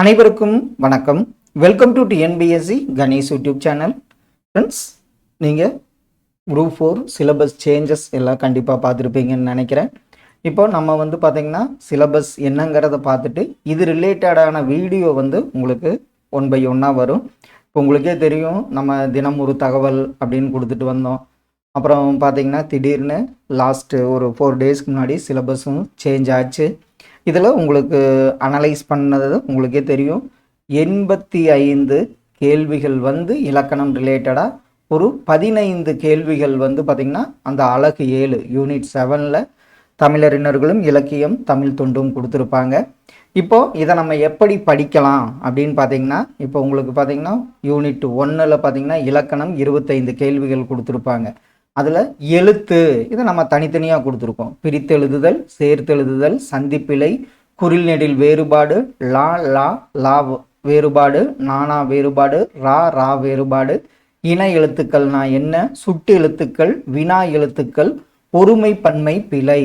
அனைவருக்கும் வணக்கம். Welcome to TNPSC Ganesh YouTube channel friends நீங்கள் குரூப் ஃபோர் சிலபஸ் சேஞ்சஸ் எல்லாம் கண்டிப்பாக பார்த்துருப்பீங்கன்னு நினைக்கிறேன். இப்போ நம்ம வந்து பார்த்திங்கன்னா சிலபஸ் என்னங்கிறத பார்த்துட்டு இது ரிலேட்டடான வீடியோ வந்து உங்களுக்கு ஒன் பை ஒன்னாக வரும். இப்போ உங்களுக்கே தெரியும் நம்ம தினம் ஒரு தகவல் அப்படின்னு கொடுத்துட்டு வந்தோம். அப்புறம் பார்த்திங்கன்னா திடீர்னு லாஸ்ட்டு ஒரு ஃபோர் டேஸ்க்கு முன்னாடி சிலபஸும் சேஞ்ச் ஆச்சு. இதில் உங்களுக்கு அனலைஸ் பண்ணது உங்களுக்கே தெரியும். எண்பத்தி ஐந்து கேள்விகள் வந்து இலக்கணம் ரிலேட்டடாக ஒரு பதினைந்து கேள்விகள் வந்து பார்த்திங்கன்னா அந்த அழகு ஏழு யூனிட் செவனில் தமிழறிஞர்களும் இலக்கியம் தமிழ் தொண்டும் கொடுத்துருப்பாங்க. இப்போ இதை நம்ம எப்படி படிக்கலாம் அப்படின்னு பார்த்தீங்கன்னா இப்போ உங்களுக்கு பார்த்தீங்கன்னா யூனிட் ஒன்றில் பார்த்தீங்கன்னா இலக்கணம் இருபத்தைந்து கேள்விகள் கொடுத்துருப்பாங்க. அதில் எழுத்து. இதை நம்ம தனித்தனியாக கொடுத்துருக்கோம். பிரித்தெழுதுதல் சேர்த்தெழுதுதல் சந்திப்பிழை குறில் நெடில் வேறுபாடு லா லா லா வேறுபாடு நானா வேறுபாடு ரா ரா வேறுபாடு இன எழுத்துக்கள்னா என்ன சுட்டு எழுத்துக்கள் வினா எழுத்துக்கள் ஒருமை பன்மை பிழை.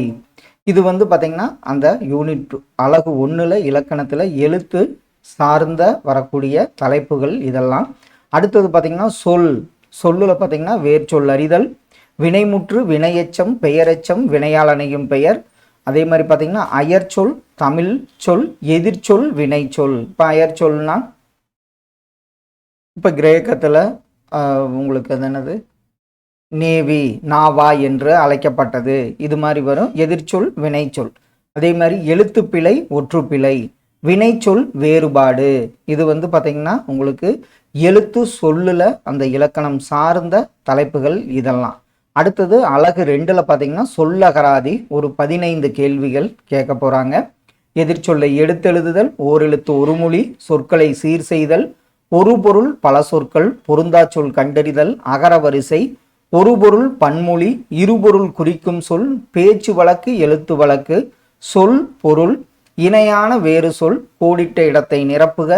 இது வந்து பார்த்திங்கன்னா அந்த யூனிட் அழகு ஒன்றில் இலக்கணத்தில் எழுத்து சார்ந்த வரக்கூடிய தலைப்புகள் இதெல்லாம். அடுத்தது பார்த்திங்கன்னா சொல். சொல்லில் பார்த்திங்கன்னா சொல் அறிதல் வினைமுற்று வினையெச்சம் பெயரெச்சம் வினையாளனையும் பெயர். அதே மாதிரி பார்த்திங்கன்னா அயர்ச்சொல் தமிழ் சொல் எதிர்ச்சொல் வினைச்சொல். இப்போ அயற்சொல்னா இப்போ கிரேக்கத்தில் உங்களுக்கு அது என்னது? நேவி நாவா என்று அழைக்கப்பட்டது. இது மாதிரி வரும். எதிர்ச்சொல் வினைச்சொல். அதே மாதிரி எழுத்துப்பிழை ஒற்றுப்பிழை. வினைச்சொல் வேறுபாடு. இது வந்து பார்த்திங்கன்னா உங்களுக்கு எழுத்து சொல்லில் அந்த இலக்கணம் சார்ந்த தலைப்புகள் இதெல்லாம். அடுத்தது அழகு ரெண்டில் பார்த்தீங்கன்னா சொல்லகராதி ஒரு பதினைந்து கேள்விகள் கேட்க போகிறாங்க எதிர்ச்சொல்லை எடுத்தெழுதுதல் ஓரெழுத்து ஒரு மொழி சொற்களை சீர் செய்தல் ஒரு பொருள் பல சொற்கள் பொருந்தா சொல் கண்டறிதல் அகரவரிசை ஒரு பொருள் பன்மொழி இருபொருள் குறிக்கும் சொல் பேச்சு வழக்கு எழுத்து வழக்கு சொல் பொருள் இணையான வேறு சொல் கோடிட்ட இடத்தை நிரப்புக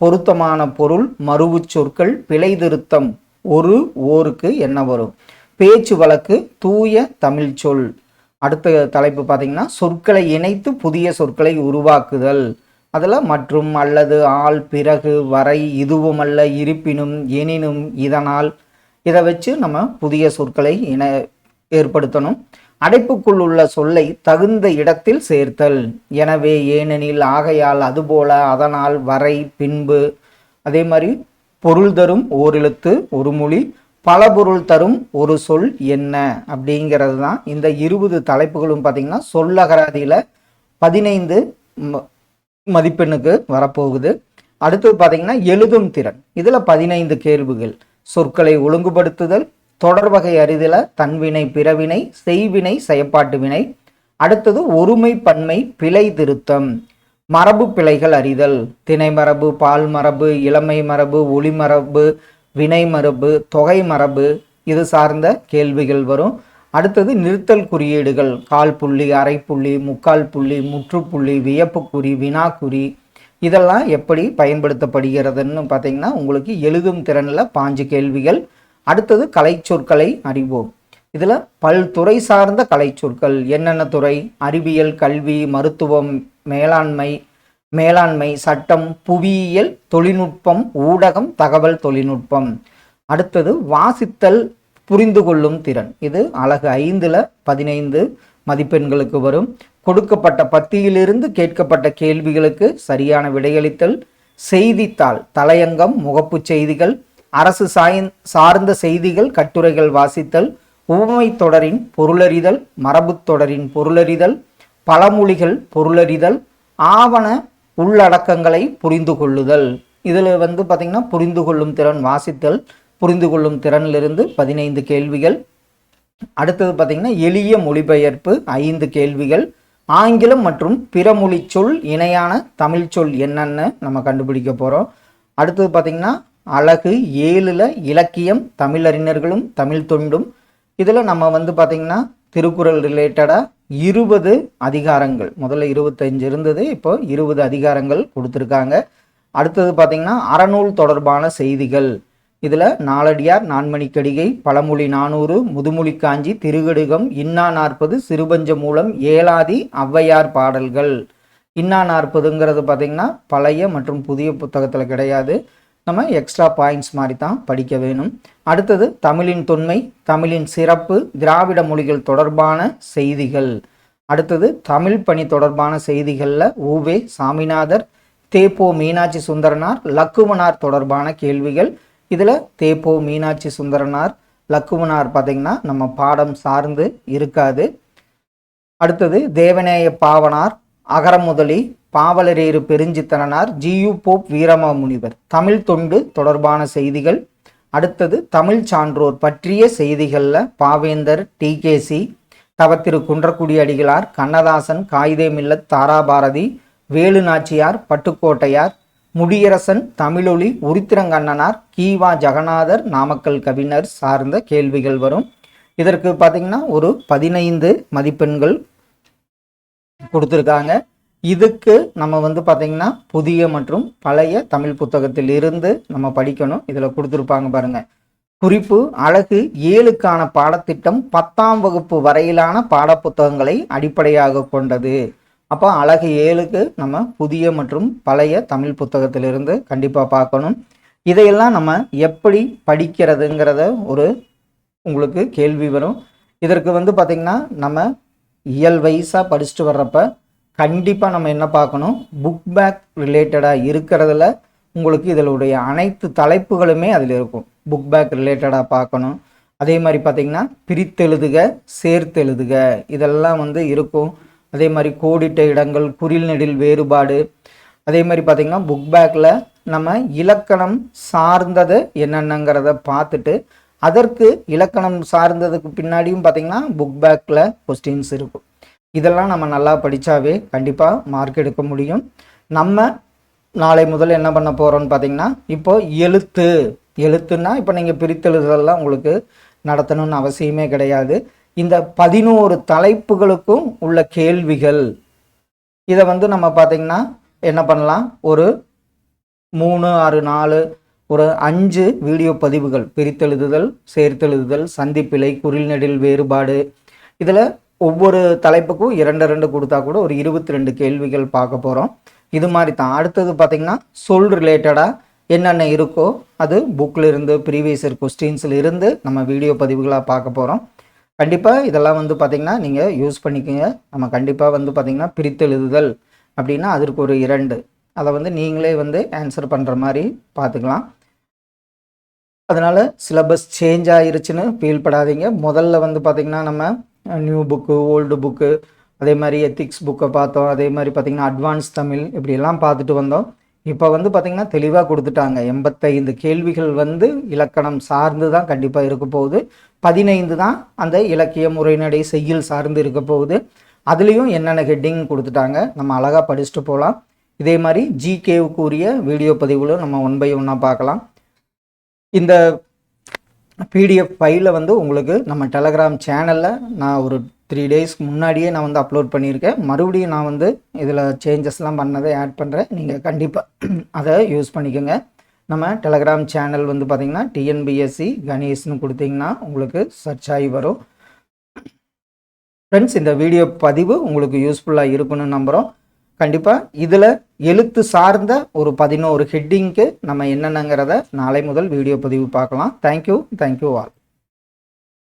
பொருத்தமான பொருள் மறுவுச் சொற்கள் பிழை திருத்தம் ஒரு ஓருக்கு என்ன வரும்? பேச்சு வழக்கு தூய தமிழ் சொல். அடுத்த தலைப்பு பார்த்தீங்கன்னா சொற்களை இணைத்து புதிய சொற்களை உருவாக்குதல். அதில் மற்றும் அல்லது ஆள் பிறகு வரை இதுவுமல்ல இருப்பினும் எனினும் இதனால். இதை வச்சு நம்ம புதிய சொற்களை இன ஏற்படுத்தணும். அடைப்புக்குள் உள்ள சொல்லை தகுந்த இடத்தில் சேர்த்தல். எனவே ஏனெனில் ஆகையால் அதுபோல அதனால் வரை பின்பு அதே மாதிரி பொருள் தரும் ஓரெழுத்து ஒரு மொழி பல பொருள் தரும் ஒரு சொல் என்ன? அப்படிங்கிறது தான் இந்த இருபது தலைப்புகளும் பார்த்திங்கன்னா சொல்லகராதியில் பதினைந்து மதிப்பெண்ணுக்கு வரப்போகுது. அடுத்தது பார்த்திங்கன்னா எழுதும் திறன். இதில் பதினைந்து கேள்விகள். சொற்களை ஒழுங்குபடுத்துதல் தொடர்வகை அறிதல தன்வினை பிறவினை செய்வினை செயப்பாட்டு வினை. அடுத்தது ஒருமை பன்மை பிழை திருத்தம். மரபு பிழைகள் அறிதல். தினை மரபு பால் மரபு இளமை மரபு ஒளிமரபு வினை மரபு தொகை மரபு இது சார்ந்த கேள்விகள் வரும். அடுத்தது நிறுத்தல் குறியீடுகள். கால் புள்ளி அரை புள்ளி முக்கால் புள்ளி முற்றுப்புள்ளி வியப்புக்குறி வினாக்குறி இதெல்லாம் எப்படி பயன்படுத்தப்படுகிறதுன்னு பார்த்தீங்கன்னா உங்களுக்கு எழுதும் திறனில் பாஞ்சு கேள்விகள். அடுத்தது கலைச்சொற்களை அறிவோம். இதில் பல்துறை சார்ந்த கலைச்சொற்கள் என்னென்ன துறை? அறிவியல் கல்வி மருத்துவம் மேலாண்மை மேலாண்மை சட்டம் புவியியல் தொழில்நுட்பம் ஊடகம் தகவல் தொழில்நுட்பம். அடுத்தது வாசித்தல் புரிந்து கொள்ளும் திறன். இது அழகு ஐந்தில் பதினைந்து மதிப்பெண்களுக்கு வரும். கொடுக்கப்பட்ட பத்தியிலிருந்து கேட்கப்பட்ட கேள்விகளுக்கு சரியான விடையளித்தல். செய்தித்தாள் தலையங்கம் முகப்பு செய்திகள் அரசு சாயந் சார்ந்த செய்திகள் கட்டுரைகள் வாசித்தல் உவமை தொடரின் பொருளறிதல் மரபுத் தொடரின் பொருளறிதல் பழமொழிகள் பொருளறிதல் ஆவண உள்ளடக்கங்களை புரிந்து கொள்ளுதல் இதில் வந்து பார்த்திங்கன்னா புரிந்து கொள்ளும் திறன் வாசித்தல் புரிந்து கொள்ளும் திறனிலிருந்து பதினைந்து கேள்விகள். அடுத்தது பார்த்திங்கன்னா எளிய மொழிபெயர்ப்பு ஐந்து கேள்விகள். ஆங்கிலம் மற்றும் பிற மொழி சொல் இணையான தமிழ் சொல் என்னென்னு நம்ம கண்டுபிடிக்க போகிறோம் அடுத்தது பார்த்திங்கன்னா அழகு ஏழில் இலக்கியம் தமிழறிஞர்களும் தமிழ் தொண்டும். இதில் நம்ம வந்து பார்த்திங்கன்னா திருக்குறள் ரிலேட்டடாக இருபது அதிகாரங்கள். முதல்ல இருபத்தஞ்சு இருந்தது இப்போ இருபது அதிகாரங்கள் கொடுத்துருக்காங்க. அடுத்தது பார்த்திங்கன்னா அறநூல் தொடர்பான செய்திகள். இதில் நாலடியார் நான்மணிக்கடிகை பழமொழி நானூறு முதுமொழி காஞ்சி திருகடுகம் இன்னா நாற்பது சிறுபஞ்ச மூலம் ஏலாதி ஔவையார் பாடல்கள். இன்னா நாற்பதுங்கிறது பார்த்திங்கன்னா பழைய மற்றும் புதிய புத்தகத்தில் கிடையாது. நம்ம எக்ஸ்ட்ரா பாயிண்ட்ஸ் மாதிரி தான் படிக்க வேணும். அடுத்தது தமிழின் தொன்மை தமிழின் சிறப்பு திராவிட மொழிகள் தொடர்பான செய்திகள். அடுத்தது தமிழ் பணி தொடர்பான செய்திகளில் ஊவே சாமிநாதர் தேப்போ மீனாட்சி சுந்தரனார் லக்குவனார் தொடர்பான கேள்விகள். இதில் தேப்போ மீனாட்சி சுந்தரனார் லக்குவனார் பார்த்திங்கன்னா நம்ம பாடம் சார்ந்து இருக்காது. அடுத்தது Devaneya Pavanar அகரமுதலி Pavalareru Perunchithiranar G U Pope Veeramamunivar. Tamil தொண்டு தொடர்பான செய்திகள். அடுத்தது தமிழ் சான்றோர் பற்றிய செய்திகளில் பாவேந்தர் டிகேசி தவத்திரு குன்றக்குடி அடிகளார் கண்ணதாசன் காயிதே மில்லத் தாராபாரதி வேலு நாச்சியார் பட்டுக்கோட்டையார் முடியரசன் தமிழொலி உருத்திரங்கண்ணனார் கீவா ஜெகநாதர் நாமக்கல் கவிஞர் சார்ந்த கேள்விகள் வரும். இதற்கு பார்த்திங்கன்னா ஒரு பதினைந்து மதிப்பெண்கள் கொடுத்துருக்காங்க. இதுக்கு நம்ம வந்து பார்த்திங்கன்னா புதிய மற்றும் பழைய தமிழ் புத்தகத்தில் இருந்து நம்ம படிக்கணும். இதில் கொடுத்துருப்பாங்க பாருங்கள் குறிப்பு அழகு ஏழுக்கான பாடத்திட்டம் பத்தாம் வகுப்பு வரையிலான பாடப்புத்தகங்களை அடிப்படையாக கொண்டது. அப்போ அழகு ஏழுக்கு நம்ம புதிய மற்றும் பழைய தமிழ் புத்தகத்திலிருந்து கண்டிப்பாக பார்க்கணும். இதையெல்லாம் நம்ம எப்படி படிக்கிறதுங்கிறத ஒரு உங்களுக்கு கேள்வி வரும். இதற்கு வந்து பார்த்திங்கன்னா நம்ம இயல் வைஸாக படிச்சுட்டு வர்றப்ப கண்டிப்பாக நம்ம என்ன பார்க்கணும்? புக் பேக் ரிலேட்டடாக இருக்கிறதுல உங்களுக்கு இதனுடைய அனைத்து தலைப்புகளுமே அதில் இருக்கும். புக் பேக் ரிலேட்டடாக பார்க்கணும். அதே மாதிரி பார்த்திங்கன்னா பிரித்தெழுதுக சேர்த்தெழுதுக. இதெல்லாம் வந்து இருக்கும். அதே மாதிரி கோடிட்ட இடங்கள் குறில் நெடில் வேறுபாடு. அதே மாதிரி பார்த்திங்கன்னா புக் பேக்கில் நம்ம இலக்கணம் சார்ந்தது என்னென்னங்கிறத பார்த்துட்டு அதற்கு இலக்கணம் சார்ந்ததுக்கு பின்னாடியும் பார்த்திங்கன்னா புக் பேக்கில் கொஸ்டின்ஸ் இருக்கும். இதெல்லாம் நம்ம நல்லா படித்தாவே கண்டிப்பாக மார்க் எடுக்க முடியும். நம்ம நாளை முதல் என்ன பண்ண போகிறோம்னு பார்த்தீங்கன்னா இப்போது எழுத்து. எழுத்துன்னா இப்போ நீங்கள் பிரித்தெழுதெல்லாம் உங்களுக்கு நடத்தணும்னு அவசியமே கிடையாது. இந்த பதினோரு தலைப்புகளுக்கும் உள்ள கேள்விகள். இதை வந்து நம்ம பார்த்திங்கன்னா என்ன பண்ணலாம்? ஒரு மூணு ஆறு நாலு ஒரு அஞ்சு வீடியோ பதிவுகள். பிரித்தெழுதுதல் சேர்த்தெழுதுதல் சந்திப்பிலை குறில் நெடில் வேறுபாடு. இதில் ஒவ்வொரு தலைப்புக்கும் இரண்டு ரெண்டு கொடுத்தா கூட ஒரு இருபத்தி ரெண்டு கேள்விகள் பார்க்க போகிறோம் இது மாதிரி தான். அடுத்தது பார்த்திங்கன்னா சொல் ரிலேட்டடாக என்னென்ன இருக்கோ அது புக்கில் இருந்து ப்ரீவியஸ் இயர் கொஸ்டின்ஸில் இருந்து நம்ம வீடியோ பதிவுகளாக பார்க்க போகிறோம் கண்டிப்பாக இதெல்லாம் வந்து பார்த்திங்கன்னா நீங்கள் யூஸ் பண்ணிக்கோங்க. நம்ம கண்டிப்பாக வந்து பார்த்திங்கன்னா பிரித்தெழுதுதல் அப்படின்னா அதற்கு ஒரு இரண்டு. அதை வந்து நீங்களே வந்து ஆன்சர் பண்ணுற மாதிரி பார்த்துக்கலாம். அதனால் சிலபஸ் சேஞ்ச் ஆயிருச்சுன்னு ஃபீல் படாதீங்க. முதல்ல வந்து பார்த்திங்கன்னா நம்ம நியூ புக்கு ஓல்டு புக்கு அதே மாதிரி எத்திக்ஸ் புக்கை பார்த்தோம். அதே மாதிரி பார்த்திங்கன்னா அட்வான்ஸ் தமிழ் இப்படியெல்லாம் பார்த்துட்டு வந்தோம். இப்போ வந்து பார்த்திங்கன்னா தெளிவாக கொடுத்துட்டாங்க. எண்பத்தைந்து கேள்விகள் வந்து இலக்கணம் சார்ந்து தான் கண்டிப்பாக இருக்க போகுது. பதினைந்து தான் அந்த இலக்கிய முறைநடை செய்யுள் சார்ந்து இருக்க போகுது. அதுலேயும் என்னென்ன ஹெட்டிங் கொடுத்துட்டாங்க? நம்ம அழகாக படிச்சுட்டு போகலாம் இதே மாதிரி ஜிகேவுக்கு உரிய வீடியோ பதிவுகளும் நம்ம ஒன் பை ஒன்னாக பார்க்கலாம். இந்த பிடிஎஃப் ஃபைலை வந்து உங்களுக்கு நம்ம டெலகிராம் சேனலில் நான் ஒரு த்ரீ டேஸ்க்கு முன்னாடியே நான் வந்து அப்லோட் பண்ணியிருக்கேன். மறுபடியும் நான் வந்து இதில் சேஞ்சஸ்லாம் பண்ணதை ஆட் பண்ணுறேன் நீங்கள் கண்டிப்பாக அதை யூஸ் பண்ணிக்கோங்க. நம்ம டெலகிராம் சேனல் வந்து பார்த்திங்கன்னா டிஎன்பிஎஸ்சி கணேஷ்னு கொடுத்தீங்கன்னா உங்களுக்கு சர்ச் ஆகி வரும். ஃப்ரெண்ட்ஸ் இந்த வீடியோ பதிவு உங்களுக்கு யூஸ்ஃபுல்லாக இருக்குன்னு நம்புகிறோம் கண்டிப்பாக இதில் எழுத்து சார்ந்த ஒரு பதினோரு ஹெட்டிங்க்கு நம்ம என்னென்னங்கிறத நாளை முதல் வீடியோ பதிவு பார்க்கலாம். Thank you thank you all